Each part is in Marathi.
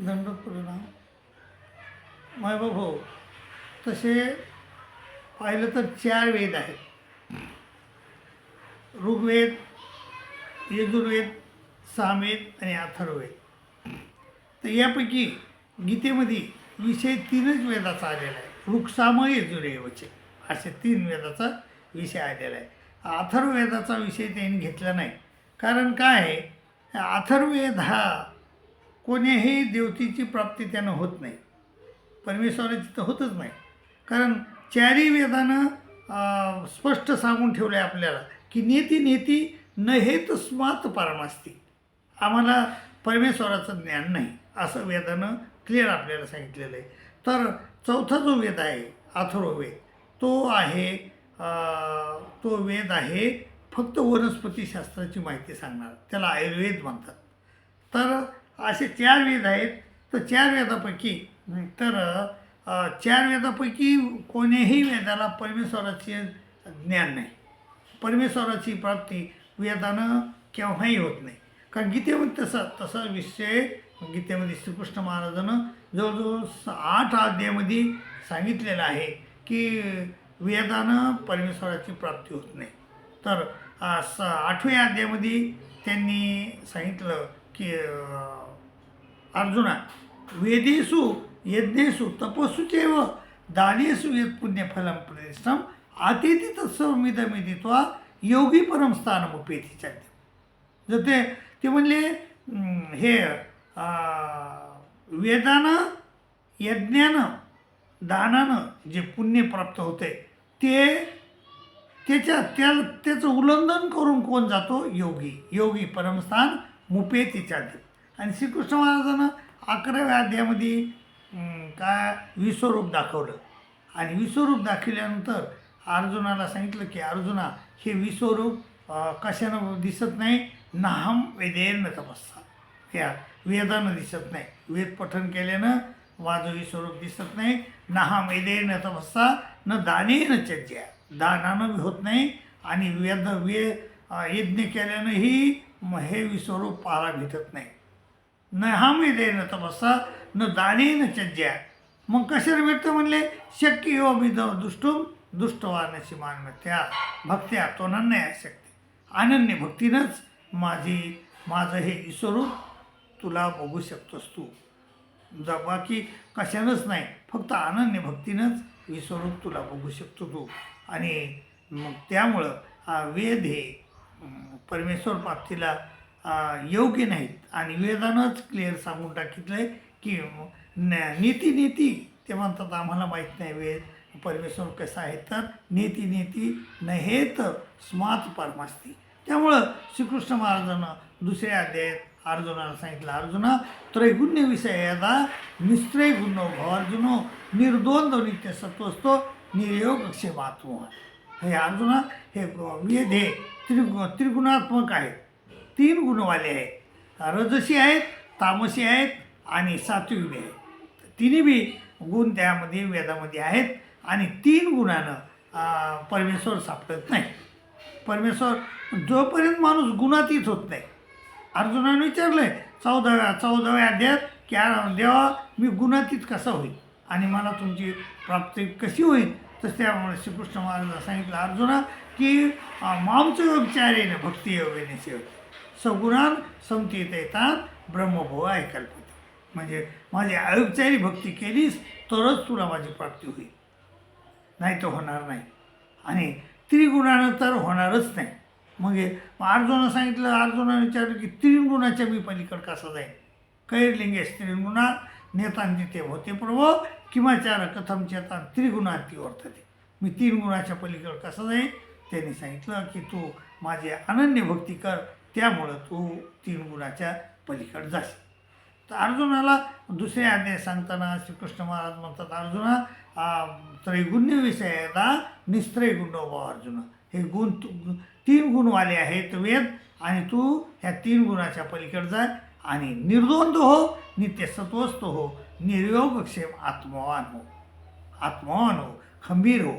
दंड परिणाम मायबाप हो तसे पाहिलं तर चार वेद आहेत. ऋग्वेद यजुर्वेद सामवेद आणि अथर्ववेद. तर यापैकी गीतेमध्ये विषय तीनच वेदाचा आलेला आहे. ऋक्साम यजुरेवचे असे तीन वेदाचा विषय आलेला आहे. अथर्ववेदाचा विषय त्यांनी घेतला नाही. कारण काय आहे? अथर्ववेद हा कोणीही देवतेची प्राप्ती त्यानं होत नाही. परमेश्वराची तर होतच नाही. कारण चारी वेदानं स्पष्ट सांगून ठेवलं आहे आपल्याला की नेती नेती न हेत स्मात परमास्ती. आम्हाला परमेश्वराचं ज्ञान नाही असं वेदानं क्लिअर आपल्याला सांगितलेलं आहे. तर चौथा जो वेद आहे अथर्ववेद तो आहे तो वेद आहे फक्त वनस्पतीशास्त्राची माहिती सांगणार. त्याला आयुर्वेद म्हणतात. तर असे चार वेद आहेत तर चार वेदापैकी तर चार वेदापैकी कोण्याही वेदाला परमेश्वराचे ज्ञान नाही. परमेश्वराची प्राप्ती वेदानं केव्हाही होत नाही. कारण गीतेमध्ये तसा तसा विषय गीतेमध्ये श्रीकृष्ण महाराजानं जवळजवळ स- आठ अध्यायामध्ये सांगितलेलं आहे की वेदानं परमेश्वराची प्राप्ती होत नाही. तर स आठव्या अध्यायामध्ये त्यांनी सांगितलं की अर्जुना वेदेषु यज्ञेषु तपस्सुचैव दानेषु यत् पुण्यफलं प्रतिष्ठम आतेति तत्सवमिदमिदित्वा योगी परम स्थानमुपेति चालते जर ते ते म्हणले हे वेदानं यज्ञानं दानानं जे पुण्य प्राप्त होते ते त्याच्या त्या त्याचं उल्लंघन करून कोण जातो? योगी. योगी परमस्थान मुपेती चालते आणि श्रीकृष्ण महाराजानं अकराव्या अध्यायामध्ये काय विश्वरूप दाखवलं. आणि विश्वरूप दाखवल्यानंतर अर्जुनाला सांगितलं की अर्जुना हे विश्वरूप कशानं दिसत नाही? नाहम वेदेन तपस्सा. या वेदानं दिसत नाही. वेद पठन केल्यानं माझं विश्वरूप दिसत नाही. नाहम वेदेन तपस्सा न दानेन चज्या. दानानं बी होत नाही. आणि वेद वे यज्ञ केल्यानंही म- हे विश्वरूप पाहायला भेटत नाही. न हा मी न तपस्सा न दानेन चज्जा मग कशाला भेटतं म्हणले? शक्य यो मी दुष्टुम दुष्टवानशी मानमत्या भक्त्या तोनन्या शक्ती. अनन्य भक्तीनंच माझी माझं हे ईश्वरूप तुला बघू शकतोस तू. जा बाकी कशानंच नाही फक्त अनन्य भक्तीनंच ईश्वरूप तुला बघू शकतो तू. आणि मग त्यामुळं वेद हे परमेश्वर प्राप्तीला योग्य नाहीत. आणि वेदानंच क्लिअर सांगून टाकितलं आहे की न- नीती नीती ते म्हणतात आम्हाला माहीत नाही वेद परमेश्वर कसं आहे तर नेती नेती हेत स्मात परमास्ती. त्यामुळं श्रीकृष्ण महाराजांना दुसऱ्या अध्यायात अर्जुनाला सांगितलं अर्जुना त्रैगुण्य विषय यदा निस्त्रय गुणो भवार्जुनो निर्दोन नित्य सत्वस्तो निर्योग क्षेमात्म हे अर्जुना हे वेद हे त्रिगु त्रिगुणात्मक आहेत. तीन गुणवाले आहेत. रजसी आहेत तामसी आहेत आणि सात्विक बी आहेत. तिन्ही बी गुण त्यामध्ये वेदामध्ये आहेत आणि तीन गुणानं परमेश्वर सापडत नाही. परमेश्वर जोपर्यंत माणूस गुणातीत होत नाही. अर्जुनाने विचारलं आहे चौदाव्या चौदाव्या अध्यात की देवा मी गुणातीत कसा होईल आणि मला तुमची प्राप्ती कशी होईल? तसं त्यामुळे श्रीकृष्ण महाराजांना सांगितलं अर्जुना की मामचं योगचारेने भक्ती योगेने सेवते. सगुणान समतीत येतात ब्रह्मभव ऐकल्पते म्हणजे माझी अयोगचारी भक्ती केलीस तरच तुला माझी प्राप्ती होईल. नाही तर होणार नाही. आणि त्रिगुणानं तर होणारच नाही. म्हणजे अर्जुनं सांगितलं अर्जुनानं सांगितलं अर्जुनाने विचारलं की त्रिगुणाच्या मी पलीकड कसा जाईल कैर्लिंगेश त्रिगुणा नेतांती ते होते प्रभो किंवाचार कथम चेतान त्रिगुणाती वर्तते. मी तीन गुणाच्या पलीकड कसं जाईल त्यांनी सांगितलं की तू माझी अनन्य भक्ती कर त्यामुळं तू तीन गुणाच्या पलीकड जाशील. तर अर्जुनाला दुसरे अन्याय सांगताना श्रीकृष्ण महाराज म्हणतात अर्जुना त्रैगुण्य विषयदा निस्त्रय गुणोभाव अर्जुन. हे गुण तू- तीन गुणवाले आहेत वेद आणि तू ह्या तीन गुणाच्या पलीकडे जा आणि निर्द्वंद हो नित्य सत्वस्थ हो निर्योगक्षेम आत्मवान हो. आत्मवान हो खंबीर हो.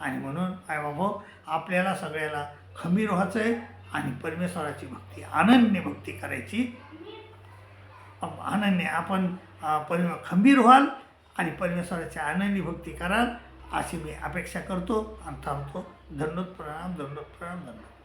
आणि म्हणून आई बाबा आपल्याला सगळ्याला खंबीर व्हायचं आहे आणि परमेश्वराची भक्ती अनन्य भक्ती करायची. अनन्य आपण परमे खंबीर व्हाल आणि परमेश्वराची आनंदी भक्ती कराल अशी मी अपेक्षा करतो आणि थांबतो. धन्यवाद प्रणाम धन्यवाद प्रणाम धन्यवाद.